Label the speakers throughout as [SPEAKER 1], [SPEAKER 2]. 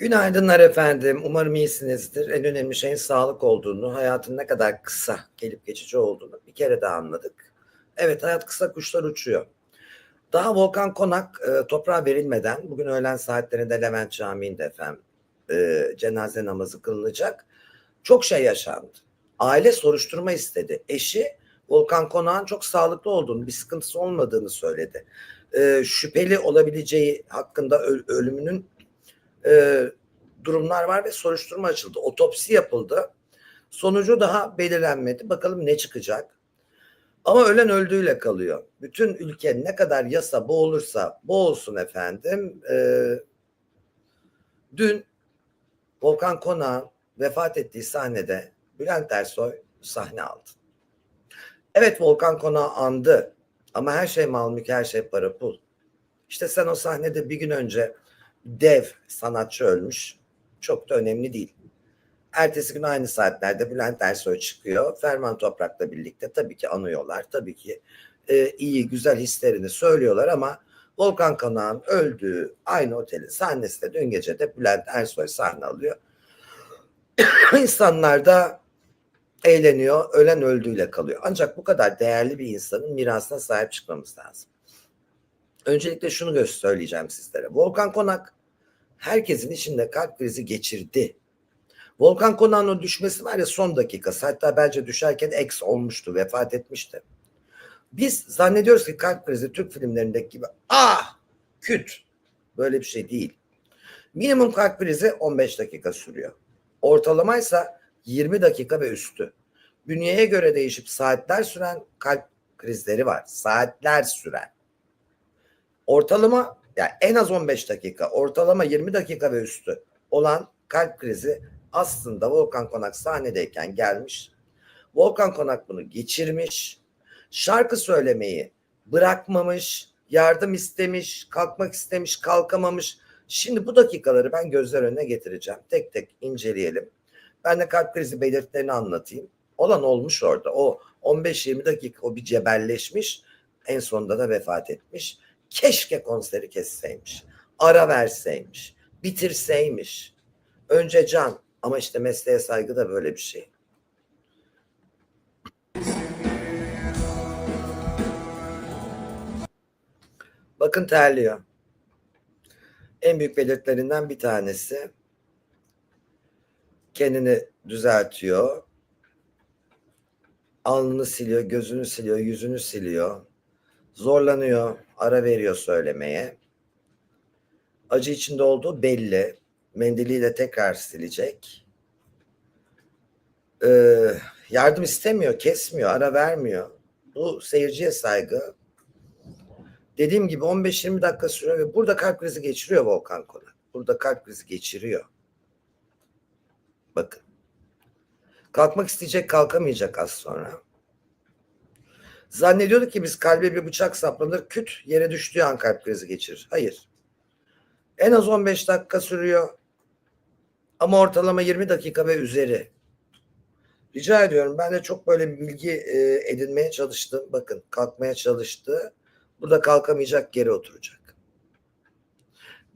[SPEAKER 1] Günaydınlar efendim. Umarım iyisinizdir. En önemli şeyin sağlık olduğunu, hayatın ne kadar kısa, gelip geçici olduğunu bir kere daha anladık. Evet hayat kısa kuşlar uçuyor. Daha Volkan Konak e, toprağa verilmeden bugün öğlen saatlerinde Levent Camii'nde efendim e, cenaze namazı kılınacak. Çok şey yaşandı. Aile soruşturma istedi. Eşi Volkan Konak'ın çok sağlıklı olduğunu, bir sıkıntısı olmadığını söyledi. E, şüpheli olabileceği hakkında öl- ölümünün e, durumlar var ve soruşturma açıldı. Otopsi yapıldı. Sonucu daha belirlenmedi. Bakalım ne çıkacak. Ama ölen öldüğüyle kalıyor. Bütün ülke ne kadar yasa boğulursa boğulsun efendim. E, dün Volkan Konak'ın vefat ettiği sahnede Bülent Ersoy sahne aldı. Evet Volkan Konak'ı andı ama her şey mal mülk, her şey para pul. İşte sen o sahnede bir gün önce dev sanatçı ölmüş. Çok da önemli değil. Ertesi gün aynı saatlerde Bülent Ersoy çıkıyor. Ferman Toprak'la birlikte tabii ki anıyorlar. Tabii ki e, iyi, güzel hislerini söylüyorlar ama Volkan Konak'ın öldüğü aynı otelin sahnesinde dün gece de Bülent Ersoy sahne alıyor. İnsanlar da eğleniyor, ölen öldüğüyle kalıyor. Ancak bu kadar değerli bir insanın mirasına sahip çıkmamız lazım. Öncelikle şunu söyleyeceğim sizlere. Volkan Konak herkesin içinde kalp krizi geçirdi. Volkan Konak'ın o düşmesi var ya son dakikası. Hatta bence düşerken ex olmuştu, vefat etmişti. Biz zannediyoruz ki kalp krizi Türk filmlerindeki gibi ah küt böyle bir şey değil. Minimum kalp krizi 15 dakika sürüyor. Ortalamaysa 20 dakika ve üstü. Bünyeye göre değişip saatler süren kalp krizleri var. Saatler süren. Ortalama yani en az 15 dakika, ortalama 20 dakika ve üstü olan kalp krizi aslında Volkan Konak sahnedeyken gelmiş. Volkan Konak bunu geçirmiş. Şarkı söylemeyi bırakmamış, yardım istemiş, kalkmak istemiş, kalkamamış. Şimdi bu dakikaları ben gözler önüne getireceğim. Tek tek inceleyelim. Ben de kalp krizi belirtilerini anlatayım. Olan olmuş orada. O 15-20 dakika o bir cebelleşmiş. En sonunda da vefat etmiş. Keşke konseri kesseymiş. Ara verseymiş. Bitirseymiş. Önce can. Ama işte mesleğe saygı da böyle bir şey. Bakın terliyor. En büyük belirtilerinden bir tanesi kendini düzeltiyor. Alnını siliyor, gözünü siliyor, yüzünü siliyor. Zorlanıyor, ara veriyor söylemeye. Acı içinde olduğu belli. Mendiliyle tekrar silecek. Ee, yardım istemiyor, kesmiyor, ara vermiyor. Bu seyirciye saygı. Dediğim gibi 15-20 dakika sürüyor ve burada kalp krizi geçiriyor Volkan Konak. Burada kalp krizi geçiriyor. Bakın. Kalkmak isteyecek kalkamayacak az sonra. Zannediyorduk ki biz kalbe bir bıçak saplanır küt yere düştüğü an kalp krizi geçirir. Hayır. En az 15 dakika sürüyor. Ama ortalama 20 dakika ve üzeri. Rica ediyorum ben de çok böyle bilgi e, edinmeye çalıştım. Bakın kalkmaya çalıştı. Burada kalkamayacak geri oturacak.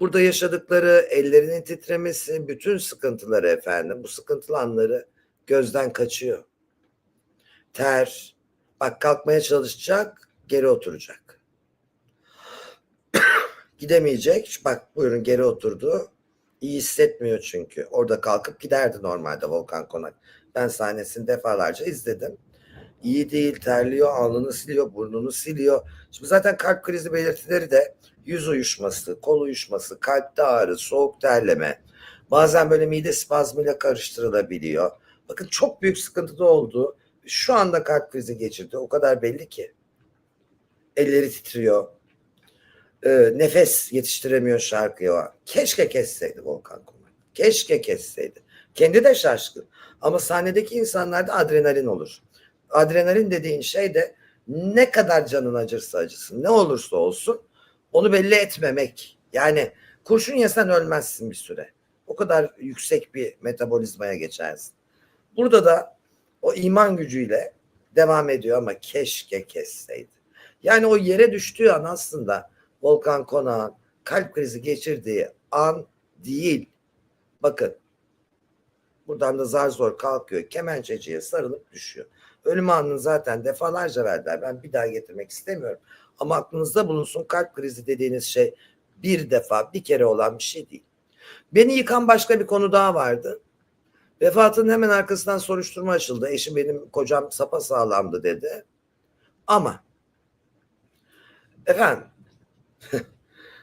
[SPEAKER 1] Burada yaşadıkları ellerinin titremesi, bütün sıkıntıları efendim, bu sıkıntılı anları gözden kaçıyor. Ter, bak kalkmaya çalışacak, geri oturacak. Gidemeyecek, bak buyurun geri oturdu. İyi hissetmiyor çünkü. Orada kalkıp giderdi normalde Volkan Konak. Ben sahnesini defalarca izledim. İyi değil, terliyor, alnını siliyor, burnunu siliyor. Şimdi zaten kalp krizi belirtileri de yüz uyuşması, kol uyuşması, kalpte ağrı, soğuk terleme. Bazen böyle mide spazmıyla karıştırılabiliyor. Bakın çok büyük sıkıntıda oldu. Şu anda kalp krizi geçirdi. O kadar belli ki. Elleri titriyor. Ee, nefes yetiştiremiyor şarkıya. Keşke kesseydi Volkan Konak. Keşke kesseydi. Kendi de şaşkın. Ama sahnedeki insanlarda adrenalin olur. Adrenalin dediğin şey de ne kadar canın acırsa acısın, ne olursa olsun onu belli etmemek. Yani kurşun yesen ölmezsin bir süre. O kadar yüksek bir metabolizmaya geçersin. Burada da o iman gücüyle devam ediyor ama keşke kesseydi. Yani o yere düştüğü an aslında Volkan Konak'ın kalp krizi geçirdiği an değil. Bakın. Buradan da zar zor kalkıyor. Kemençeciye sarılıp düşüyor. Ölüm anını zaten defalarca verdiler. Ben bir daha getirmek istemiyorum. Ama aklınızda bulunsun kalp krizi dediğiniz şey bir defa bir kere olan bir şey değil. Beni yıkan başka bir konu daha vardı. Vefatının hemen arkasından soruşturma açıldı. Eşim benim kocam sapa sağlamdı dedi. Ama efendim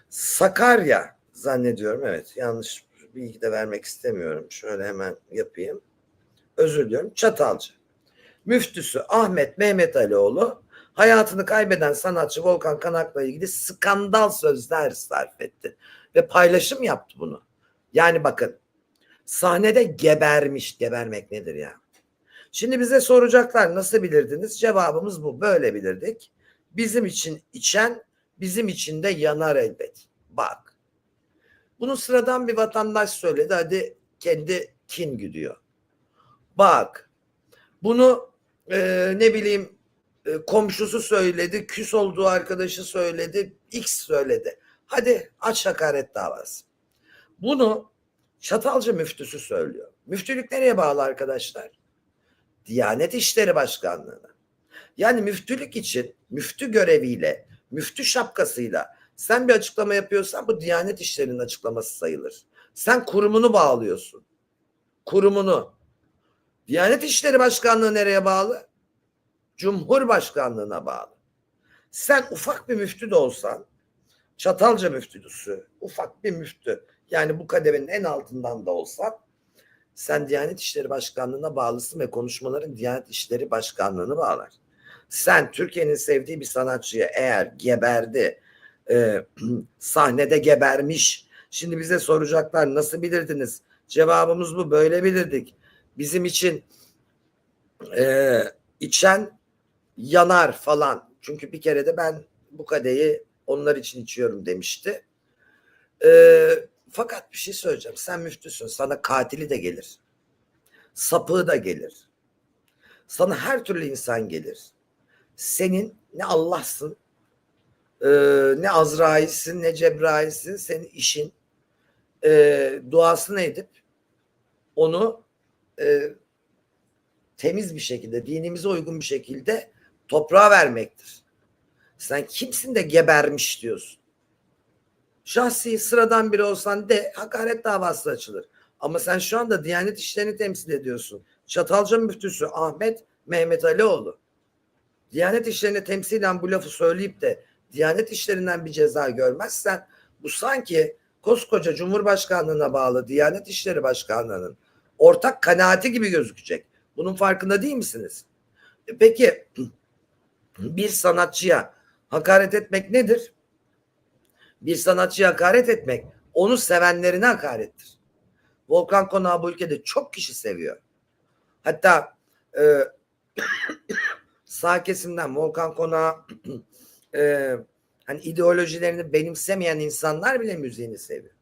[SPEAKER 1] Sakarya zannediyorum evet yanlış bilgi de vermek istemiyorum. Şöyle hemen yapayım. Özür diliyorum. Çatalca. Müftüsü Ahmet Mehmet Alioğlu hayatını kaybeden sanatçı Volkan Kanak'la ilgili skandal sözler sarf etti. Ve paylaşım yaptı bunu. Yani bakın sahnede gebermiş. Gebermek nedir ya? Şimdi bize soracaklar nasıl bilirdiniz? Cevabımız bu. Böyle bilirdik. Bizim için içen bizim için de yanar elbet. Bak. Bunu sıradan bir vatandaş söyledi. Hadi kendi kin güdüyor. Bak. Bunu e, ne bileyim e, komşusu söyledi, küs olduğu arkadaşı söyledi, X söyledi. Hadi aç hakaret davası. Bunu Çatalca müftüsü söylüyor. Müftülük nereye bağlı arkadaşlar? Diyanet İşleri Başkanlığı'na. Yani müftülük için müftü göreviyle, müftü şapkasıyla sen bir açıklama yapıyorsan bu Diyanet İşleri'nin açıklaması sayılır. Sen kurumunu bağlıyorsun. Kurumunu. Diyanet İşleri Başkanlığı nereye bağlı? Cumhurbaşkanlığına bağlı. Sen ufak bir müftü de olsan, Çatalca müftüsü, ufak bir müftü, yani bu kademenin en altından da olsan, sen Diyanet İşleri Başkanlığı'na bağlısın ve konuşmaların Diyanet İşleri Başkanlığı'nı bağlar. Sen Türkiye'nin sevdiği bir sanatçıya eğer geberdi, e, sahnede gebermiş, şimdi bize soracaklar nasıl bilirdiniz? Cevabımız bu, böyle bilirdik. Bizim için e, içen yanar falan. Çünkü bir kere de ben bu kadeyi onlar için içiyorum demişti. Ee, fakat bir şey söyleyeceğim. Sen müftüsün. Sana katili de gelir. Sapığı da gelir. Sana her türlü insan gelir. Senin ne Allah'sın, e, ne Azrail'sin, ne Cebrail'sin. Senin işin e, duasını edip onu e, temiz bir şekilde, dinimize uygun bir şekilde toprağa vermektir. Sen kimsin de gebermiş diyorsun. Şahsi sıradan biri olsan de hakaret davası açılır. Ama sen şu anda Diyanet İşlerini temsil ediyorsun. Çatalca müftüsü Ahmet Mehmet Alioğlu. Diyanet İşlerini temsilen bu lafı söyleyip de Diyanet İşlerinden bir ceza görmezsen bu sanki koskoca Cumhurbaşkanlığına bağlı Diyanet İşleri Başkanlığı'nın ortak kanaati gibi gözükecek. Bunun farkında değil misiniz? E Peki bir sanatçıya hakaret etmek nedir? Bir sanatçıya hakaret etmek onu sevenlerine hakarettir. Volkan Konağı bu ülkede çok kişi seviyor. Hatta e, sağ kesimden Volkan Konağı e, hani ideolojilerini benimsemeyen insanlar bile müziğini seviyor.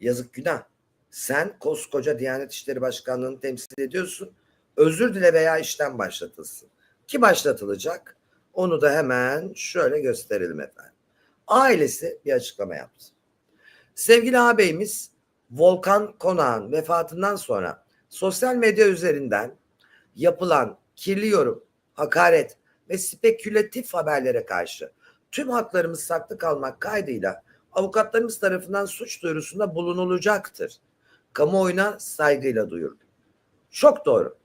[SPEAKER 1] Yazık günah. Sen koskoca Diyanet İşleri Başkanlığı'nı temsil ediyorsun. Özür dile veya işten başlatılsın. Ki başlatılacak? Onu da hemen şöyle gösterelim efendim. Ailesi bir açıklama yaptı. Sevgili ağabeyimiz Volkan Konağ'ın vefatından sonra sosyal medya üzerinden yapılan kirli yorum, hakaret ve spekülatif haberlere karşı tüm haklarımız saklı kalmak kaydıyla avukatlarımız tarafından suç duyurusunda bulunulacaktır. Kamuoyuna saygıyla duyurdu. Çok doğru.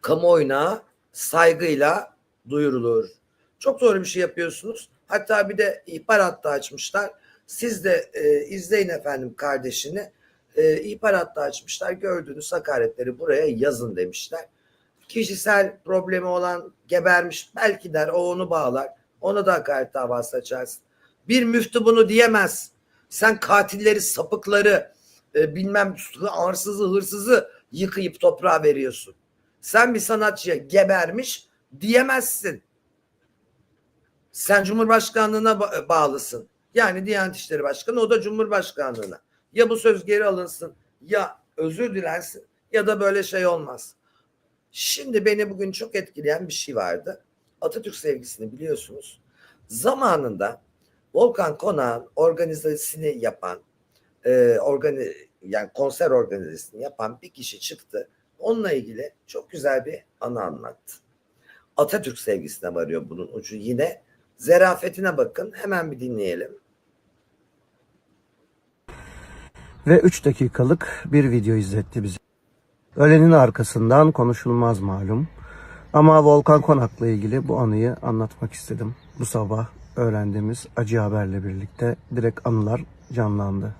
[SPEAKER 1] Kamuoyuna saygıyla duyurulur. Çok doğru bir şey yapıyorsunuz. Hatta bir de ihbar hattı açmışlar. Siz de e, izleyin efendim kardeşini. E, ihbar hattı açmışlar. Gördüğünüz hakaretleri buraya yazın demişler. Kişisel problemi olan gebermiş belki der o onu bağlar. Ona da hakaret davası açarsın. Bir müftü bunu diyemez. Sen katilleri, sapıkları, e, bilmem arsızı, hırsızı yıkayıp toprağa veriyorsun. Sen bir sanatçıya gebermiş diyemezsin. Sen Cumhurbaşkanlığına ba- bağlısın. Yani Diyanet İşleri Başkanı o da Cumhurbaşkanlığına. Ya bu söz geri alınsın ya özür dilensin ya da böyle şey olmaz. Şimdi beni bugün çok etkileyen bir şey vardı. Atatürk sevgisini biliyorsunuz. Zamanında Volkan Konak'ın organizasını yapan e, organi yani konser organizasyonu yapan bir kişi çıktı. Onunla ilgili çok güzel bir anı anlattı. Atatürk sevgisine varıyor bunun ucu yine. Zerafetine bakın. Hemen bir dinleyelim.
[SPEAKER 2] Ve 3 dakikalık bir video izletti bize. Ölenin arkasından konuşulmaz malum. Ama Volkan Konak'la ilgili bu anıyı anlatmak istedim. Bu sabah öğrendiğimiz acı haberle birlikte direkt anılar canlandı.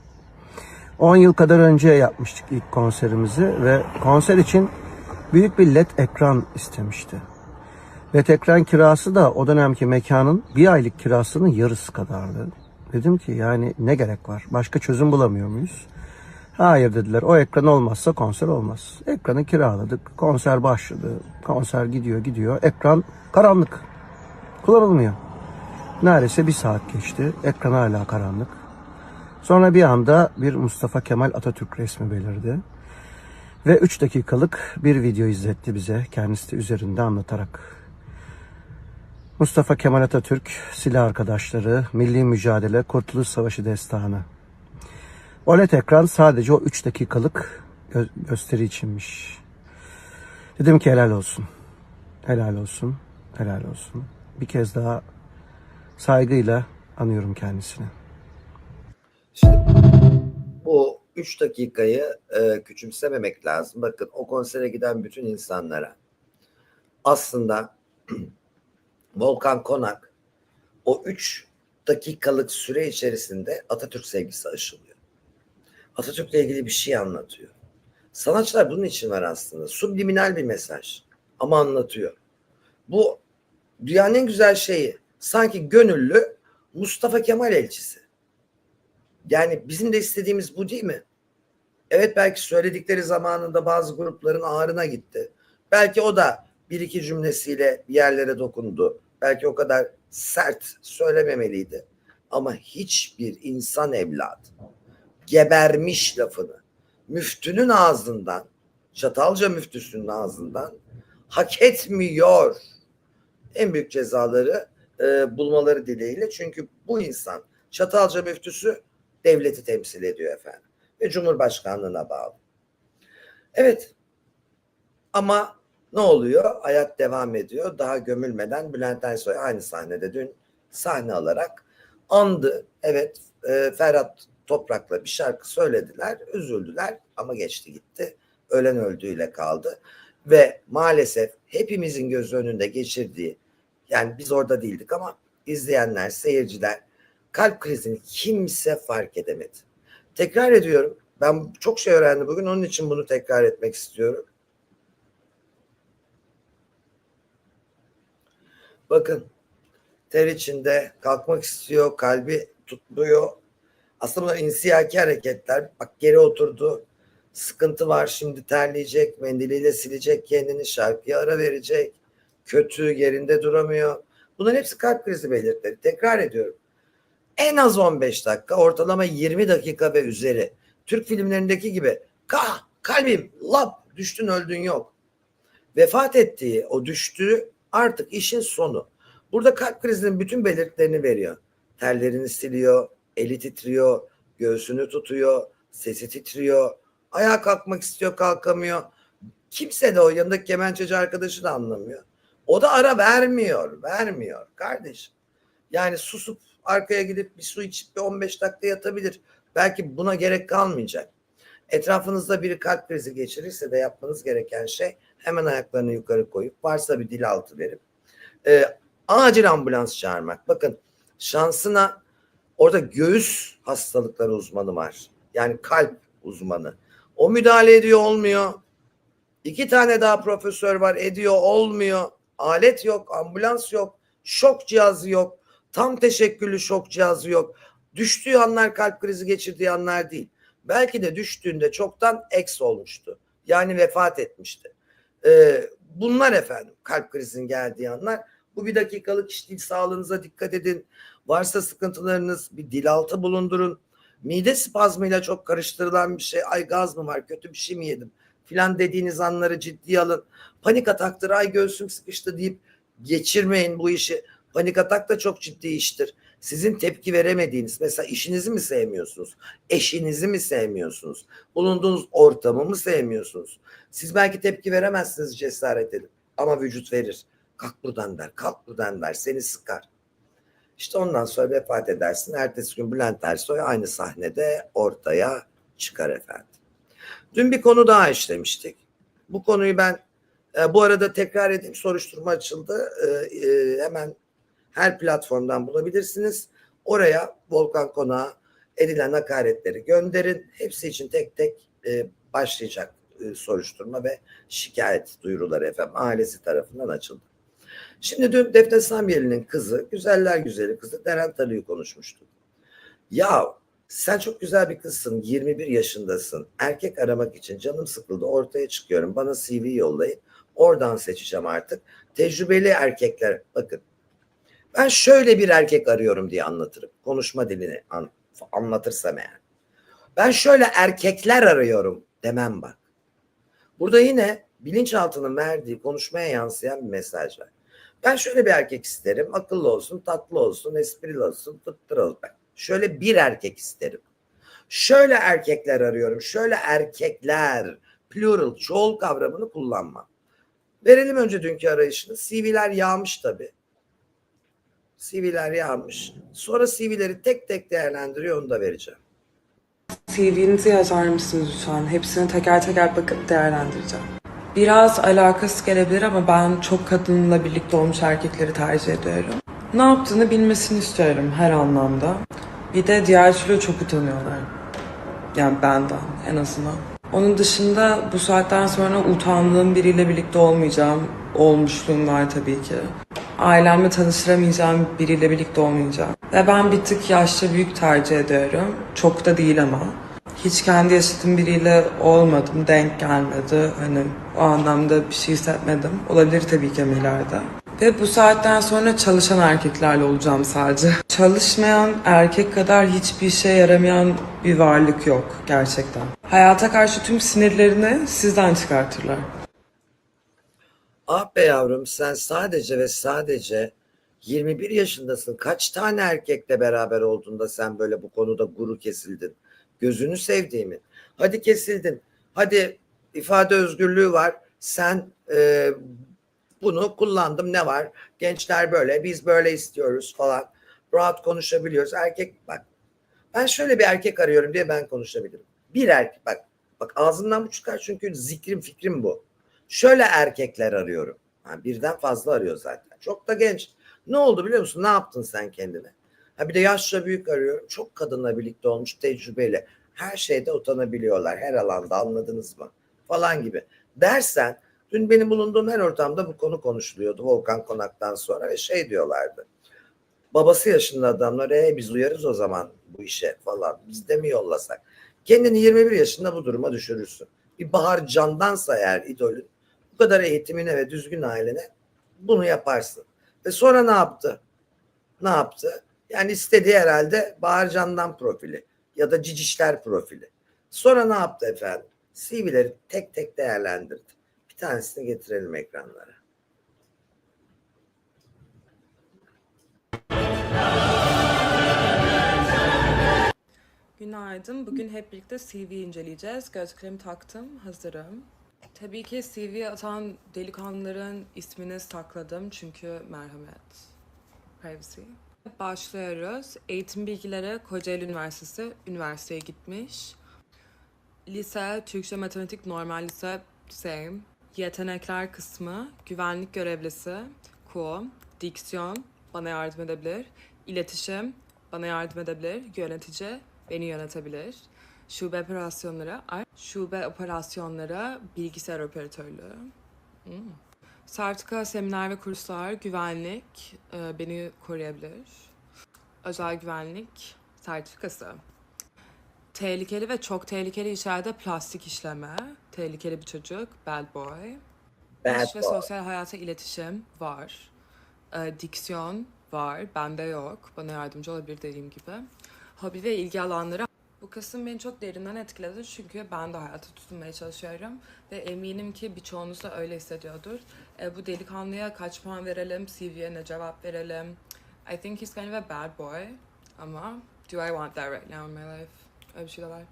[SPEAKER 2] 10 yıl kadar önce yapmıştık ilk konserimizi ve konser için büyük bir led ekran istemişti. LED ekran kirası da o dönemki mekanın bir aylık kirasının yarısı kadardı. Dedim ki yani ne gerek var? Başka çözüm bulamıyor muyuz? Hayır dediler. O ekran olmazsa konser olmaz. Ekranı kiraladık. Konser başladı. Konser gidiyor gidiyor. Ekran karanlık. Kullanılmıyor. Neredeyse bir saat geçti. Ekran hala karanlık. Sonra bir anda bir Mustafa Kemal Atatürk resmi belirdi. Ve 3 dakikalık bir video izletti bize kendisi de üzerinde anlatarak. Mustafa Kemal Atatürk, silah arkadaşları, milli mücadele, kurtuluş savaşı destanı. OLED ekran sadece o 3 dakikalık gö- gösteri içinmiş. Dedim ki helal olsun. Helal olsun. Helal olsun. Bir kez daha saygıyla anıyorum kendisini.
[SPEAKER 1] Şimdi bu 3 dakikayı e, küçümsememek lazım. Bakın o konsere giden bütün insanlara aslında Volkan Konak o 3 dakikalık süre içerisinde Atatürk sevgisi aşılıyor. Atatürk'le ilgili bir şey anlatıyor. Sanatçılar bunun için var aslında. Subliminal bir mesaj ama anlatıyor. Bu dünyanın en güzel şeyi sanki gönüllü Mustafa Kemal elçisi. Yani bizim de istediğimiz bu değil mi? Evet belki söyledikleri zamanında bazı grupların ağrına gitti. Belki o da bir iki cümlesiyle bir yerlere dokundu. Belki o kadar sert söylememeliydi. Ama hiçbir insan evladı gebermiş lafını müftünün ağzından, Çatalca müftüsünün ağzından hak etmiyor. En büyük cezaları e, bulmaları dileğiyle. Çünkü bu insan Çatalca müftüsü devleti temsil ediyor efendim. Ve Cumhurbaşkanlığına bağlı. Evet. Ama ne oluyor? Hayat devam ediyor. Daha gömülmeden Bülent Ersoy aynı sahnede dün sahne alarak andı. Evet e, Ferhat Toprak'la bir şarkı söylediler. Üzüldüler ama geçti gitti. Ölen öldüğüyle kaldı. Ve maalesef hepimizin göz önünde geçirdiği yani biz orada değildik ama izleyenler, seyirciler kalp krizini kimse fark edemedi. Tekrar ediyorum. Ben çok şey öğrendim bugün. Onun için bunu tekrar etmek istiyorum. Bakın ter içinde kalkmak istiyor, kalbi tutmuyor. Aslında bunlar insiyaki hareketler. Bak geri oturdu. Sıkıntı var şimdi terleyecek, mendiliyle silecek kendini, şarkıya ara verecek. Kötü, yerinde duramıyor. Bunların hepsi kalp krizi belirtileri. Tekrar ediyorum. En az 15 dakika, ortalama 20 dakika ve üzeri. Türk filmlerindeki gibi kah, kalbim, lap, düştün öldün yok. Vefat ettiği, o düştüğü artık işin sonu. Burada kalp krizinin bütün belirtilerini veriyor. Terlerini siliyor, eli titriyor, göğsünü tutuyor, sesi titriyor, ayağa kalkmak istiyor, kalkamıyor. Kimse de o yanındaki kemençeci arkadaşı da anlamıyor. O da ara vermiyor, vermiyor kardeşim. Yani susup arkaya gidip bir su içip bir 15 dakika yatabilir. Belki buna gerek kalmayacak. Etrafınızda biri kalp krizi geçirirse de yapmanız gereken şey hemen ayaklarını yukarı koyup varsa bir dil altı verip e, acil ambulans çağırmak. Bakın şansına orada göğüs hastalıkları uzmanı var. Yani kalp uzmanı. O müdahale ediyor olmuyor. İki tane daha profesör var ediyor olmuyor. Alet yok, ambulans yok, şok cihazı yok. Tam teşekküllü şok cihazı yok. Düştüğü anlar kalp krizi geçirdiği anlar değil. Belki de düştüğünde çoktan eks olmuştu. Yani vefat etmişti. Ee, bunlar efendim kalp krizinin geldiği anlar. Bu bir dakikalık iş değil. Sağlığınıza dikkat edin. Varsa sıkıntılarınız bir dil altı bulundurun. Mide spazmıyla çok karıştırılan bir şey. Ay gaz mı var? Kötü bir şey mi yedim? Filan dediğiniz anları ciddiye alın. Panik ataktır. Ay göğsüm sıkıştı deyip geçirmeyin bu işi. Panik atak da çok ciddi iştir. Sizin tepki veremediğiniz mesela işinizi mi sevmiyorsunuz? Eşinizi mi sevmiyorsunuz? Bulunduğunuz ortamı mı sevmiyorsunuz? Siz belki tepki veremezsiniz cesaret edip ama vücut verir. Kalk buradan der, kalk buradan der, seni sıkar. İşte ondan sonra vefat edersin. Ertesi gün Bülent Ersoy aynı sahnede ortaya çıkar efendim. Dün bir konu daha işlemiştik. Bu konuyu ben e, bu arada tekrar edeyim soruşturma açıldı. E, e, hemen her platformdan bulabilirsiniz. Oraya Volkan Konağa edilen hakaretleri gönderin. Hepsi için tek tek e, başlayacak e, soruşturma ve şikayet duyuruları efendim ailesi tarafından açıldı. Şimdi dün Defne Samyeli'nin kızı, güzeller güzeli kızı Deren Talı'yı konuşmuştu. Ya sen çok güzel bir kızsın, 21 yaşındasın. Erkek aramak için canım sıkıldı, ortaya çıkıyorum. Bana CV yollayın. Oradan seçeceğim artık. Tecrübeli erkekler, bakın. Ben şöyle bir erkek arıyorum diye anlatırım. Konuşma dilini an, anlatırsam eğer. Ben şöyle erkekler arıyorum demem bak. Burada yine bilinçaltının verdiği konuşmaya yansıyan bir mesaj var. Ben şöyle bir erkek isterim. Akıllı olsun, tatlı olsun, esprili olsun, tıttır olsun. Şöyle bir erkek isterim. Şöyle erkekler arıyorum. Şöyle erkekler. Plural, çoğul kavramını kullanma. Verelim önce dünkü arayışını. CV'ler yağmış tabii. CV'ler yağmış. Sonra CV'leri tek tek değerlendiriyor onu da vereceğim.
[SPEAKER 3] CV'nizi yazar mısınız lütfen? Hepsini teker teker bakıp değerlendireceğim. Biraz alakası gelebilir ama ben çok kadınla birlikte olmuş erkekleri tercih ediyorum. Ne yaptığını bilmesini istiyorum her anlamda. Bir de diğer türlü çok utanıyorlar. Yani benden en azından. Onun dışında bu saatten sonra utandığım biriyle birlikte olmayacağım. Olmuşluğum var tabii ki. Ailemle tanıştıramayacağım biriyle birlikte olmayacağım. Ve ben bir tık yaşça büyük tercih ediyorum. Çok da değil ama. Hiç kendi yaşadığım biriyle olmadım, denk gelmedi. Hani o anlamda bir şey hissetmedim. Olabilir tabii ki ileride. Ve bu saatten sonra çalışan erkeklerle olacağım sadece. Çalışmayan erkek kadar hiçbir işe yaramayan bir varlık yok gerçekten. Hayata karşı tüm sinirlerini sizden çıkartırlar.
[SPEAKER 1] Ah be yavrum sen sadece ve sadece 21 yaşındasın. Kaç tane erkekle beraber olduğunda sen böyle bu konuda guru kesildin. Gözünü sevdiğimin. Hadi kesildin. Hadi ifade özgürlüğü var. Sen e, bunu kullandım ne var? Gençler böyle biz böyle istiyoruz falan. Rahat konuşabiliyoruz. Erkek bak ben şöyle bir erkek arıyorum diye ben konuşabilirim. Bir erkek bak bak ağzımdan bu çıkar çünkü zikrim fikrim bu. Şöyle erkekler arıyorum. Ha, birden fazla arıyor zaten. Çok da genç. Ne oldu biliyor musun? Ne yaptın sen kendine? Ha bir de yaşça büyük arıyorum. Çok kadınla birlikte olmuş tecrübeyle. Her şeyde utanabiliyorlar. Her alanda anladınız mı? Falan gibi. Dersen dün benim bulunduğum her ortamda bu konu konuşuluyordu Volkan Konak'tan sonra ve şey diyorlardı. Babası yaşında adamlar e biz uyarız o zaman bu işe falan. Biz de mi yollasak? Kendini 21 yaşında bu duruma düşürürsün. Bir Bahar Candansa eğer idolün bu kadar eğitimine ve düzgün ailene bunu yaparsın. Ve sonra ne yaptı? Ne yaptı? Yani istediği herhalde Bahar Candan profili ya da Cicişler profili. Sonra ne yaptı efendim? CV'leri tek tek değerlendirdi. Bir tanesini getirelim ekranlara.
[SPEAKER 3] Günaydın. Bugün hep birlikte CV inceleyeceğiz. Gözlüklerimi taktım. Hazırım. Tabii ki CV atan delikanlıların ismini sakladım çünkü merhamet. Privacy. Başlıyoruz. Eğitim bilgileri Kocaeli Üniversitesi. Üniversiteye gitmiş. Lise, Türkçe, Matematik, Normal Lise, same. Yetenekler kısmı, güvenlik görevlisi, Q, diksiyon, bana yardım edebilir. İletişim, bana yardım edebilir. Yönetici, beni yönetebilir. Şube operasyonları, şube operasyonları, bilgisayar operatörlüğü. Hmm. Sertifika, seminer ve kurslar, güvenlik, e, beni koruyabilir. Özel güvenlik sertifikası. Tehlikeli ve çok tehlikeli işlerde plastik işleme, tehlikeli bir çocuk, bad boy.
[SPEAKER 1] Bad
[SPEAKER 3] İş ve
[SPEAKER 1] boy.
[SPEAKER 3] sosyal hayata iletişim var. Ee, diksiyon var, bende yok. Bana yardımcı olabilir dediğim gibi. Hobi ve ilgi alanları. Bu kısım beni çok derinden etkiledi çünkü ben de hayata tutunmaya çalışıyorum. Ve eminim ki birçoğunuz da öyle hissediyordur. Ee, bu delikanlıya kaç puan verelim, CV'ye ne cevap verelim, I think he's kind of a bad boy. Ama do I want that right now in my life? Öyle bir şey de var.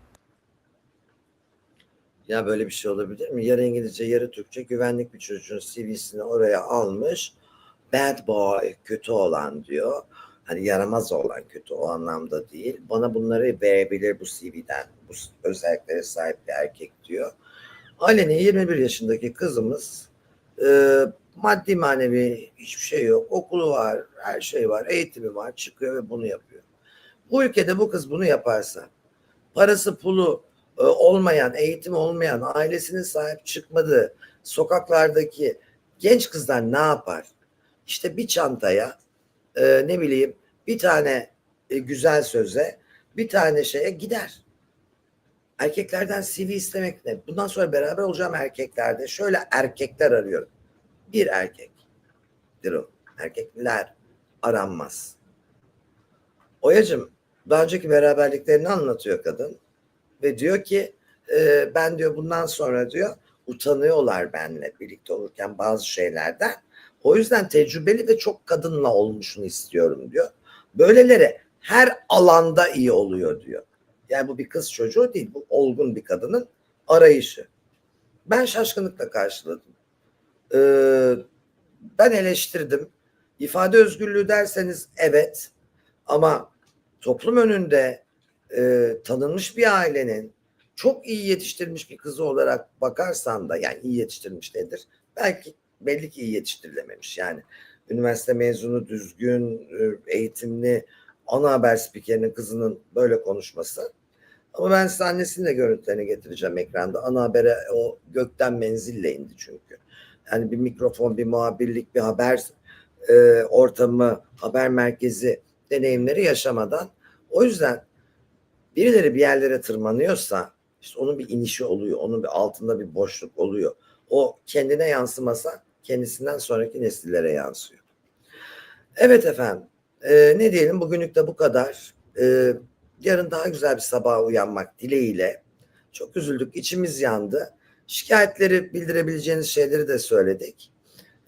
[SPEAKER 1] Ya böyle bir şey olabilir mi? Yarı İngilizce, yarı Türkçe güvenlik bir çocuğun CV'sini oraya almış. Bad boy, kötü olan diyor. Hani yaramaz olan kötü o anlamda değil. Bana bunları verebilir bu CV'den. Bu özelliklere sahip bir erkek diyor. Aleni 21 yaşındaki kızımız e, maddi manevi hiçbir şey yok. Okulu var, her şey var, eğitimi var. Çıkıyor ve bunu yapıyor. Bu ülkede bu kız bunu yaparsa parası pulu e, olmayan, eğitim olmayan, ailesinin sahip çıkmadığı sokaklardaki genç kızlar ne yapar? İşte bir çantaya e, ne bileyim bir tane e, güzel söze bir tane şeye gider. Erkeklerden CV istemek ne? Bundan sonra beraber olacağım erkeklerde şöyle erkekler arıyorum. Bir erkektir o. Erkekler aranmaz. Oyacım daha önceki beraberliklerini anlatıyor kadın ve diyor ki e, ben diyor bundan sonra diyor utanıyorlar benimle birlikte olurken bazı şeylerden. O yüzden tecrübeli ve çok kadınla olmuşunu istiyorum diyor. Böyleleri her alanda iyi oluyor diyor. Yani bu bir kız çocuğu değil, bu olgun bir kadının arayışı. Ben şaşkınlıkla karşıladım. Ee, ben eleştirdim. İfade özgürlüğü derseniz evet ama toplum önünde e, tanınmış bir ailenin çok iyi yetiştirilmiş bir kızı olarak bakarsan da yani iyi yetiştirilmiş nedir? Belki belli ki iyi yetiştirilememiş. Yani üniversite mezunu, düzgün, e, eğitimli ana haber spikerinin kızının böyle konuşması. Ama ben size annesinin de görüntülerini getireceğim ekranda. Ana habere o gökten menzille indi çünkü. Yani bir mikrofon, bir muhabirlik, bir haber e, ortamı, haber merkezi deneyimleri yaşamadan. O yüzden birileri bir yerlere tırmanıyorsa işte onun bir inişi oluyor. Onun bir altında bir boşluk oluyor. O kendine yansımasa kendisinden sonraki nesillere yansıyor. Evet efendim. e, ne diyelim bugünlük de bu kadar. E, yarın daha güzel bir sabaha uyanmak dileğiyle. Çok üzüldük. içimiz yandı. Şikayetleri bildirebileceğiniz şeyleri de söyledik.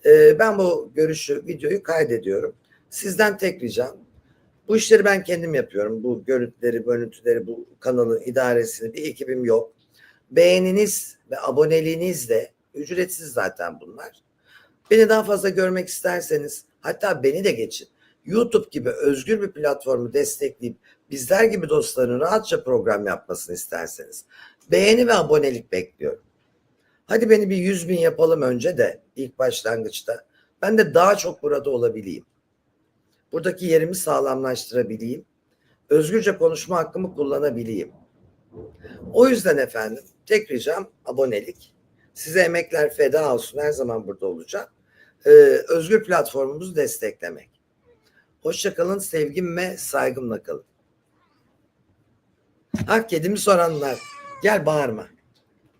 [SPEAKER 1] E, ben bu görüşü, videoyu kaydediyorum. Sizden tek ricam bu işleri ben kendim yapıyorum. Bu görüntüleri, görüntüleri, bu kanalın idaresini bir ekibim yok. Beğeniniz ve aboneliğiniz de ücretsiz zaten bunlar. Beni daha fazla görmek isterseniz hatta beni de geçin. YouTube gibi özgür bir platformu destekleyip bizler gibi dostların rahatça program yapmasını isterseniz beğeni ve abonelik bekliyorum. Hadi beni bir 100 bin yapalım önce de ilk başlangıçta. Ben de daha çok burada olabileyim buradaki yerimi sağlamlaştırabileyim. Özgürce konuşma hakkımı kullanabileyim. O yüzden efendim tek ricam abonelik. Size emekler feda olsun. Her zaman burada olacağım. Ee, özgür platformumuzu desteklemek. Hoşçakalın. Sevgim ve saygımla kalın. Ah kedimi soranlar. Gel bağırma.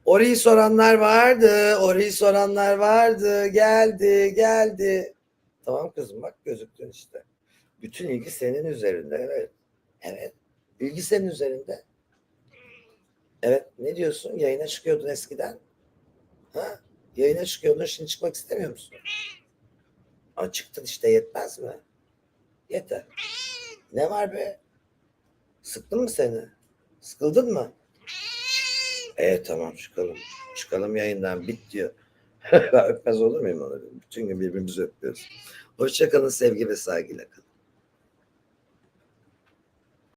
[SPEAKER 1] Orayı soranlar vardı. Orayı soranlar vardı. Geldi, geldi. Tamam kızım bak gözüktün işte. Bütün ilgi senin üzerinde. Evet. Evet. İlgi senin üzerinde. Evet. Ne diyorsun? Yayına çıkıyordun eskiden. Ha? Yayına çıkıyordun. Şimdi çıkmak istemiyor musun? Aa, çıktın işte yetmez mi? Yeter. Ne var be? Sıktın mı seni? Sıkıldın mı? Evet tamam çıkalım. Çıkalım yayından bit diyor. Öpmez olur muyum onu? Bütün gün birbirimizi öpüyoruz. Hoşçakalın sevgi ve saygıyla kalın.